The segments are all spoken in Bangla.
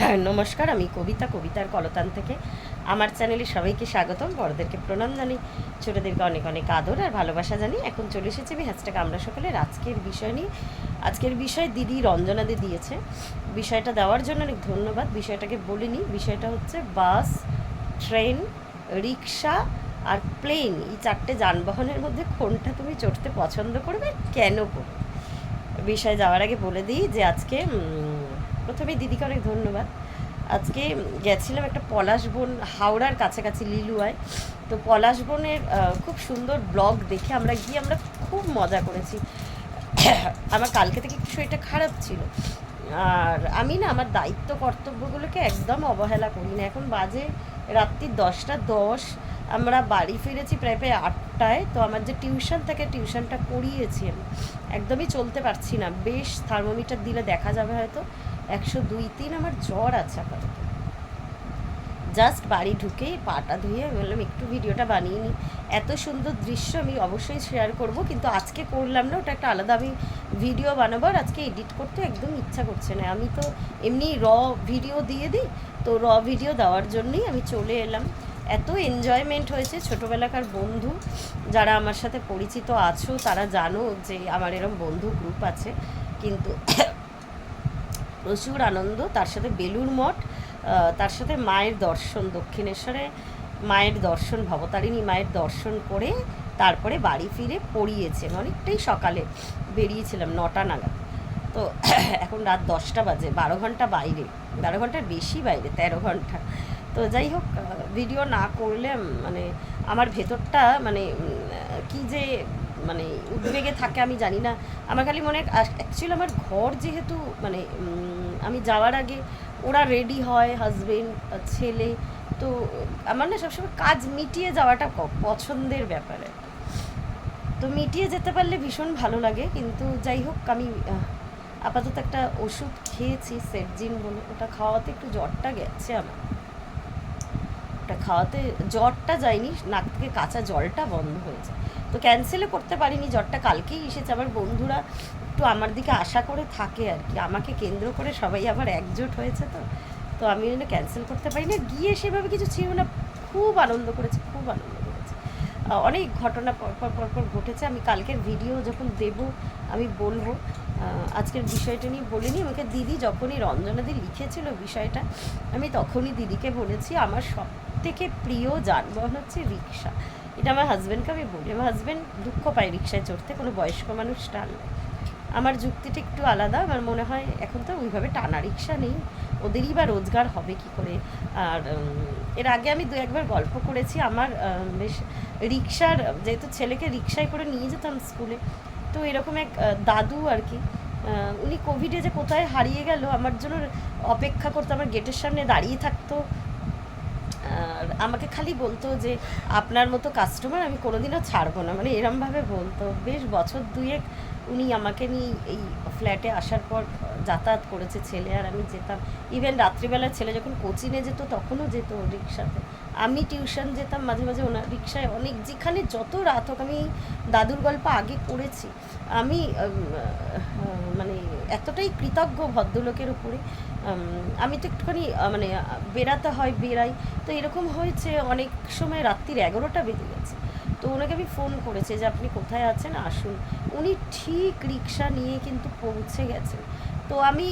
নমস্কার আমি কবিতা, কবিতার কলতান থেকে। আমার চ্যানেলে সবাইকে স্বাগতম। বড়দেরকে প্রণাম জানি, ছোটোদেরকে অনেক অনেক আদর আর ভালোবাসা জানি। এখন চলে এসেছি আমি হ্যাশট্যাগ আমরা সকলের আজকের বিষয় নিয়ে। আজকের বিষয় দিদি রঞ্জনাদি দিয়েছে। বিষয়টা দেওয়ার জন্য অনেক ধন্যবাদ। বিষয়টাকে বলিনি বিষয়টা হচ্ছে বাস, ট্রেন রিক্সা আর প্লেন। এই চারটে যানবাহনের মধ্যে কোনটা তুমি চড়তে পছন্দ করবে? কেন করবে? বিষয়ে যাওয়ার আগে বলে দিই যে আজকে প্রথমে দিদিকে অনেক ধন্যবাদ। আজকে গেছিলাম একটা পলাশবন হাওড়ার কাছাকাছি লিলুয়ায়। তো পলাশবনের খুব সুন্দর ব্লগ দেখে আমরা গিয়ে আমরা খুব মজা করেছি। আমার কালকে থেকে একটু শরীরটা খারাপ ছিল। আর আমি না, আমার দায়িত্ব কর্তব্যগুলোকে একদম অবহেলা করি না। এখন বাজে রাত্রি দশটা দশ। আমরা বাড়ি ফিরেছি প্রায় প্রায় আটটায়। তো আমার যে টিউশন থাকে, টিউশনটা করিয়েছি আমি। একদমই চলতে পারছি না। বেশ থার্মোমিটার দিলে দেখা যাবে হয়তো। একশো দুই, তিন আমার জ্বর আছে আপাতত। জাস্ট বাড়ি ঢুকেই পাটা ধুয়ে আমি বললাম, একটু ভিডিওটা বানিয়ে নিই এত সুন্দর দৃশ্য আমি অবশ্যই শেয়ার করব, কিন্তু আজকে করলাম না, ওটা একটা আলাদা। আমি ভিডিও বানাবো আর আজকে এডিট করতে একদম ইচ্ছা করছে না। আমি তো এমনি র ভিডিও দিয়ে দিই, তো র ভিডিও দেওয়ার জন্যই আমি চলে এলাম। এত এনজয়মেন্ট হয়েছে ছোটোবেলাকার বন্ধু, যারা আমার সাথে পরিচিত আছো, তারা জানো যে আমার এরকম বন্ধু গ্রুপ আছে, কিন্তু প্রচুর আনন্দ, তার সাথে বেলুর মঠ তার সাথে মায়ের দর্শন, দক্ষিণেশ্বরে মায়ের দর্শন, ভবতারিণী মায়ের দর্শন করে তারপরে বাড়ি ফিরে পড়িয়েছে অনেকটাই সকালে বেরিয়েছিলাম নটা নাগাদ। তো এখন রাত দশটা বাজে, বারো ঘণ্টা বাইরে, বারো ঘণ্টার বেশি বাইরে, তেরো ঘণ্টা। তো যাই হোক ভিডিও না করলে মানে আমার ভেতরটা মানে কি যে মানে উদ্বেগে থাকে, আমি জানি না। আমার খালি মনে অ্যাকচুয়ালি আমার ঘর যেহেতু মানে আমি যাওয়ার আগে ওরা রেডি হয় হাজবেন্ড ছেলে, তো আমার না সবসময় কাজ মিটিয়ে যাওয়াটা পছন্দের ব্যাপারে তো মিটিয়ে যেতে পারলে ভীষণ ভালো লাগে, কিন্তু যাই হোক, আমি আপাতত একটা ওষুধ খেয়েছি সেটজিন বলে, ওটা খাওয়াতে একটু জ্বরটা গেছে আমার। ওটা খাওয়াতে জ্বরটা যায়নি, নাক থেকে কাঁচা জলটা বন্ধ হয়েছে তো ক্যান্সেলও করতে পারিনি, জ্বরটা কালকেই এসেছে। আমার বন্ধুরা একটু আমার দিকে আশা করে থাকে আর কি। আমাকে কেন্দ্র করে সবাই আবার একজোট হয়েছে তো। তো আমি জন্য ক্যান্সেল করতে পারি না গিয়ে সেভাবে কিছু ছিল না। খুব আনন্দ করেছে, খুব আনন্দ করেছে। অনেক ঘটনা পরপর পরপর ঘটেছে। আমি কালকের ভিডিও যখন দেব, আমি বলব। আজকের বিষয়টা নিয়ে বলিনি। আমাকে দিদি যখনই রঞ্জনাদি লিখেছিল বিষয়টা, আমি তখনই দিদিকে বলেছি, আমার সব থেকে প্রিয় যানবাহন হচ্ছে রিক্সা। এটা আমার হাজব্যান্ডকে আমি বলি। আমার হাজব্যান্ড দুঃখ পায় রিক্সায় চড়তে, কোনো বয়স্ক মানুষ টানলে আমার যুক্তিটা একটু আলাদা, আমার মনে হয় এখন তো ওইভাবে টানা রিক্সা নেই। ওদেরই বা রোজগার হবে কি করে? আর এর আগে আমি দু একবার গল্প করেছি, আমার বেশ রিক্সার, যেহেতু ছেলেকে রিক্সায় করে নিয়ে যেতাম স্কুলে, তো এরকম এক দাদু আর কি উনি কোভিডে যে কোথায় হারিয়ে গেল, আমার জন্য অপেক্ষা করতো, আমার গেটের সামনে দাঁড়িয়ে থাকতো। আমাকে খালি বলতো যে আপনার মতো কাস্টমার আমি কোনোদিনও ছাড়বো না। মানে এরমভাবে বলতো। বেশ বছর দুয়েক উনি আমাকে নিয়ে এই ফ্ল্যাটে আসার পর যাতায়াত করেছে ছেলে আর আমি যেতাম। ইভেন রাত্রিবেলা ছেলে যখন কোচিংয়ে যেত তখনও যেত রিক্সাতে আমি টিউশন যেতাম মাঝে মাঝে ওনার রিক্সায় অনেক যেখানে যত রাত হোক আমি দাদুর গল্প আগে করেছি আমি মানে এতটাই কৃতজ্ঞ ভদ্রলোকের উপরে। আমি তো একটুখানি মানে বেরাতে হয় বেরাই তো এরকম হয়েছে অনেক সময় রাত্রির এগারোটা বেজে গেছে। তো ওনাকে আমি ফোন করেছি যে, আপনি কোথায় আছেন? আসুন। উনি ঠিক রিক্সা নিয়ে কিন্তু পৌঁছে গেছেন। তো আমি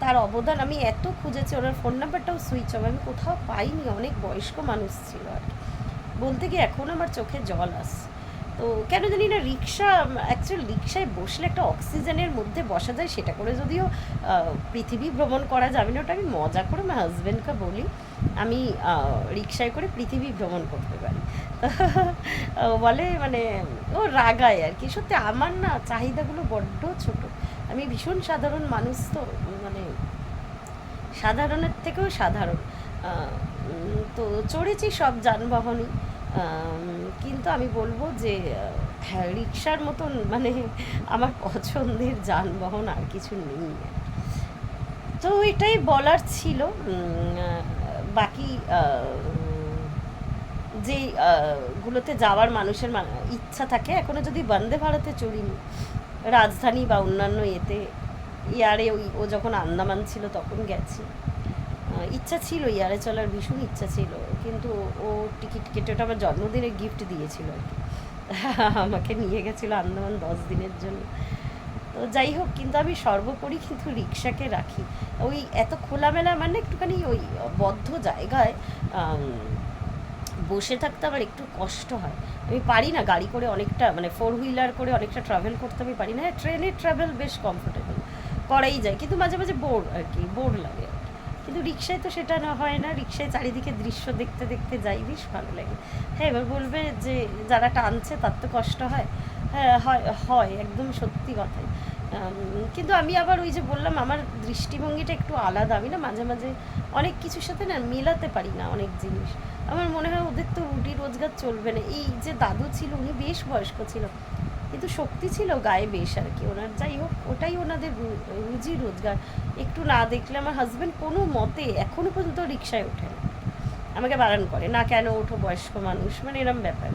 তার অবদান, আমি এত খুঁজেছি, ওনার ফোন নাম্বারটাও সুইচ অফ, আমি কোথাও পাইনি। অনেক বয়স্ক মানুষ ছিল আর বলতে গিয়ে এখন আমার চোখে জল আসছে। তো কেন জানি না রিক্সা অ্যাকচুয়ালি রিক্সায় বসলে একটা অক্সিজেনের মধ্যে বসা যায়, সেটা করে যদিও পৃথিবী ভ্রমণ করা যাবে না ওটা আমি মজা করে আমার হাজব্যান্ডকে বলি, আমি রিক্সায় করে পৃথিবী ভ্রমণ করতে পারি। বলে মানে ও রাগায় আর কি। সত্যি আমার না চাহিদাগুলো বড্ড ছোট। আমি ভীষণ সাধারণ মানুষ তো মানে সাধারণের থেকেও সাধারণ। তো চড়েছি সব যানবাহনই। কিন্তু আমি বলব যে রিক্সার মতন মানে আমার পছন্দের যানবাহন আর কিছু নেই। তো এটাই বলার ছিল। বাকি যে গুলোতে যাওয়ার মানুষের ইচ্ছা থাকে, এখনও যদি বন্দে ভারতে চড়িনি রাজধানী বা অন্যান্য এতে, ইয়ারে ওই, ও যখন আন্দামান ছিল তখন গেছি। ইচ্ছা ছিল ইয়ারে চলার ভীষণ ইচ্ছা ছিল, কিন্তু ও টিকিট কেটে ওটা আমার জন্মদিনের গিফট দিয়েছিল আর কি। আমাকে নিয়ে গেছিল আন্দামান দশ দিনের জন্য। তো যাই হোক, কিন্তু আমি সর্বোপরি কিন্তু রিক্সাকে রাখি। ওই এত খোলামেলা মানে একটুখানি ওই বদ্ধ জায়গায় বসে থাকতে আমার একটু কষ্ট হয়। আমি পারি না গাড়ি করে অনেকটা মানে ফোর হুইলার করে অনেকটা ট্রাভেল করতে, আমি পারি না। হ্যাঁ ট্রেনের ট্রাভেল বেশ কমফোর্টেবল করাই যায়, কিন্তু মাঝে মাঝে বোর আর কি বোর লাগে। কিন্তু রিক্সায় তো সেটা না হয় না রিক্সায় চারিদিকে দৃশ্য দেখতে দেখতে যাই, বেশ ভালো লাগে। হ্যাঁ এবার বলবে যে যারা টানছে তার তো কষ্ট হয়। হ্যাঁ হয় হয় একদম সত্যি কথাই। কিন্তু আমি আবার ওই যে বললাম, আমার দৃষ্টিভঙ্গিটা একটু আলাদা। আমি না মাঝে মাঝে অনেক কিছুর সাথে না মেলাতে পারি না অনেক জিনিস। আমার মনে হয় ওদের তো রুটি রোজগার চলবে না। এই যে দাদু ছিল, উনি বেশ বয়স্ক ছিল। কিন্তু শক্তি ছিল গায়ে বেশ আর কি। ওনার যাই হোক, ওটাই ওনাদের রুজি রোজগার। একটু না দেখলে আমার হাজব্যান্ড কোনো মতে এখনও পর্যন্ত রিক্সায় ওঠে না। আমাকে বারণ করে, না কেন, ওঠো বয়স্ক মানুষ। মানে এরম ব্যাপার।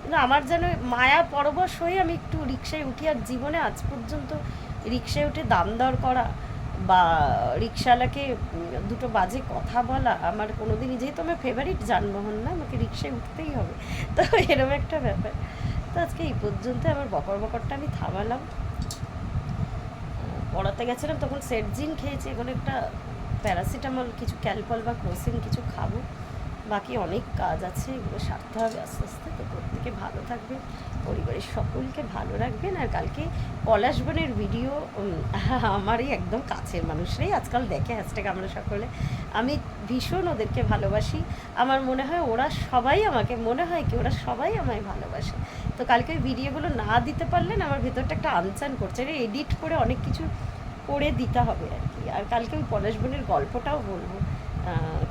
কিন্তু আমার যেন মায়া পরবশ হয়ে আমি একটু রিক্সায় উঠি আর জীবনে আজ পর্যন্ত রিক্সায় উঠে দাম দর করা বা রিক্সাওয়ালাকে দুটো বাজে কথা বলা আমার কোনোদিনই, যেহেতু আমার ফেভারিট যানবাহন না, আমাকে রিক্সায় উঠতেই হবে। তো এরকম একটা ব্যাপার। তো আজকে এই পর্যন্ত আমার বকর বকরটা আমি থামালাম। পড়াতে গেছিলাম, তখন সেটজিন খেয়েছি, এখন একটা প্যারাসিটামল, কিছু ক্যালপল বা ক্রোসিন কিছু খাব। বাকি অনেক কাজ আছে, এগুলো সারতে হবে আস্তে আস্তে। তো প্রত্যেকে ভালো থাকবে পরিবারের সকলকে ভালো রাখবেন। আর কালকে পলাশ বনের ভিডিও আমারই একদম কাছের মানুষরাই আজকাল দেখে হ্যাশট্যাগ আমরা সকলে। আমি ভীষণ ওদেরকে ভালোবাসি। আমার মনে হয় ওরা সবাই আমাকে, মনে হয় কি ওরা সবাই আমায় ভালোবাসে। তো কালকে ভিডিওগুলো না দিতে পারলেন আমার ভেতরটা একটা আনচান করছে। এটা এডিট করে অনেক কিছু করে দিতে হবে আর কি। আর কালকে ওই পলাশ বোনের গল্পটাও বলব।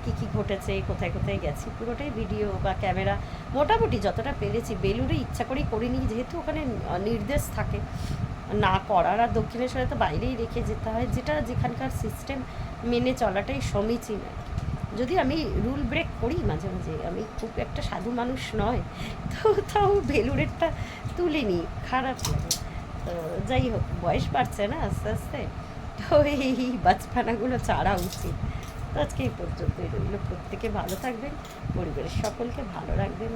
কী কি ঘটেছে, কোথায় কোথায় গেছি, পুরোটাই ভিডিও বা ক্যামেরা মোটামুটি যতটা পেরেছি, বেলুড়ে ইচ্ছা করেই করিনি, যেহেতু ওখানে নির্দেশ থাকে। না করার আর দক্ষিণেশ্বরে তো বাইরেই রেখে যেতে হয়। যেটা যেখানকার সিস্টেম মেনে চলাটাই সমীচীন আর কি। যদি আমি রুল ব্রেক করি মাঝে মাঝে, আমি খুব একটা সাধু মানুষ নয়, তো তাও বেলুড়েরটা তুলে নিই খারাপ লাগে। তো যাই হোক, বয়স বাড়ছে না আস্তে আস্তে, তো এই বাজপানাগুলো ছাড়া উচিত। তো আজকে এই পর্যন্তই রইল। প্রত্যেকে ভালো থাকবেন, পরিবারের সকলকে ভালো রাখবেন।